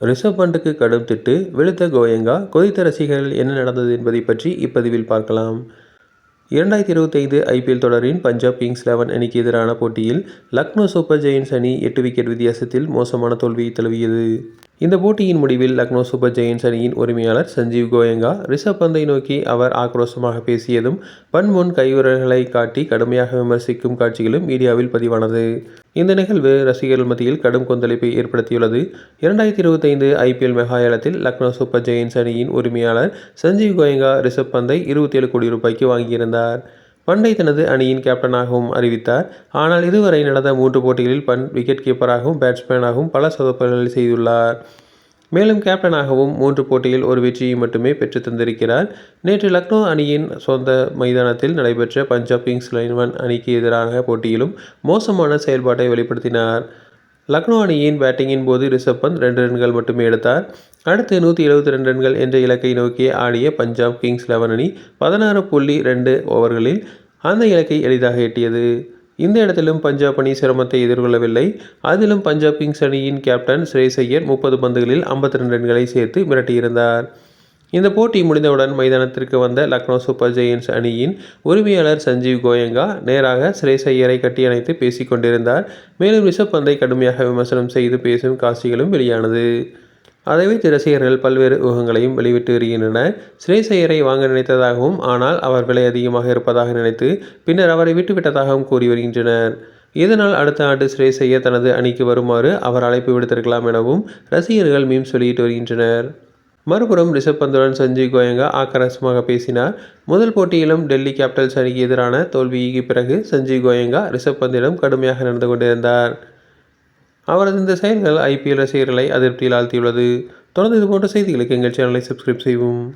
ரிஷப் பண்டுக்கு கடும் திட்டு வெளுத்த கோயங்கா கொதித்த ரசிகர்கள் என்ன நடந்தது என்பதை பற்றி இப்பதிவில் பார்க்கலாம். இரண்டாயிரத்தி இருபத்தைந்து ஐபிஎல் தொடரின் பஞ்சாப் கிங்ஸ் லெவன் அணிக்கு எதிரான போட்டியில் லக்னோ சூப்பர் ஜெயின்ஸ் அணி எட்டு விக்கெட் வித்தியாசத்தில் மோசமான தோல்வியை தழுவியது. இந்த போட்டியின் முடிவில் லக்னோ சூப்பர் ஜெயின்ஸ் அணியின் உரிமையாளர் சஞ்சீவ் கோயங்கா ரிஷப் பந்தை நோக்கி அவர் ஆக்ரோஷமாக பேசியதும் பன்முன் கைவிரல்களை காட்டி கடுமையாக விமர்சிக்கும் காட்சிகளும் மீடியாவில் பதிவானது. இந்த நிகழ்வு ரசிகர்கள் மத்தியில் கடும் கொந்தளிப்பை ஏற்படுத்தியுள்ளது. இரண்டாயிரத்தி இருபத்தைந்து ஐபிஎல் மெகாயலத்தில் லக்னோ சூப்பர் ஜெயின்ஸ் அணியின் உரிமையாளர் சஞ்சீவ் கோயங்கா ரிஷப் பந்தை இருபத்தி ஏழு கோடி ரூபாய்க்கு வாங்கியிருந்தார். பண்டை தனது அணியின் கேப்டனாகவும் அறிவித்தார். ஆனால் இதுவரை நடந்த மூன்று போட்டிகளில் பண்ட் விக்கெட் கீப்பராகவும் பேட்ஸ்மேனாகவும் பல சதப்பல்களை செய்துள்ளார். மேலும் கேப்டனாகவும் மூன்று போட்டியில் ஒரு வெற்றியை மட்டுமே பெற்று தந்திருக்கிறார். நேற்று லக்னோ அணியின் சொந்த மைதானத்தில் நடைபெற்ற பஞ்சாப் கிங்ஸ் லைன்வன் அணிக்கு எதிரான போட்டியிலும் மோசமான செயல்பாட்டை வெளிப்படுத்தினார். லக்னோ அணியின் பேட்டிங்கின் போது ரிஷப் பந்த் ரெண்டு ரன்கள் மட்டுமே எடுத்தார். அடுத்து நூற்றி எழுபத்தி ரெண்டு ரன்கள் என்ற இலக்கை நோக்கி ஆடிய பஞ்சாப் கிங்ஸ் லெவன் அணி பதினாறு புள்ளி ரெண்டு ஓவர்களில் அந்த இலக்கை எளிதாக எட்டியது. இந்த இடத்திலும் பஞ்சாப் அணி சிரமத்தை எதிர்கொள்ளவில்லை. அதிலும் பஞ்சாப் கிங்ஸ் அணியின் கேப்டன் ஸ்ரேஸ் ஐயர் முப்பது பந்துகளில் ஐம்பத்தி ரெண்டு ரன்களை சேர்த்து மிரட்டியிருந்தார். இந்த போட்டி முடிந்தவுடன் மைதானத்திற்கு வந்த லக்னோ சூப்பர் ஜெயின்ஸ் அணியின் உரிமையாளர் சஞ்சீவ் கோயங்கா நேராக ஸ்ரேஸ் ஐயரை கட்டியணைத்து பேசிக் கொண்டிருந்தார் மேலும் ரிஷப் பந்தை கடுமையாக விமர்சனம் செய்து பேசும் காட்சிகளும் வெளியானது. அதை வைத்து ரசிகர்கள் பல்வேறு ஊகங்களையும் வெளிவிட்டு வருகின்றனர். ஸ்ரேசையரை வாங்க நினைத்ததாகவும் ஆனால் அவர் விலை அதிகமாக இருப்பதாக நினைத்து பின்னர் அவரை விட்டுவிட்டதாகவும் கூறி வருகின்றனர். இதனால் அடுத்த ஆண்டு ஸ்ரேஸ் தனது அணிக்கு வருமாறு அவர் அழைப்பு விடுத்திருக்கலாம் எனவும் ரசிகர்கள் மீம் சொல்லிட்டு வருகின்றனர். மறுபுறம் ரிஷப் பந்துடன் சஞ்சீவ் கோயங்கா ஆக்கரசமாக பேசினார். முதல் போட்டியிலும் டெல்லி கேபிட்டல்ஸ் அணிக்கு எதிரான தோல்விக்கு பிறகு சஞ்சீவ் கோயங்கா ரிஷப் பந்திடம் கடுமையாக நடந்து கொண்டிருந்தார். அவரது இந்த செயல்கள் ஐபிஎல் ரசிகர்களை அதிருப்தியில் ஆழ்த்தியுள்ளது. தொடர்ந்து இதுபோன்ற செய்திகளுக்கு எங்கள் சேனலை சப்ஸ்கிரைப் செய்வோம்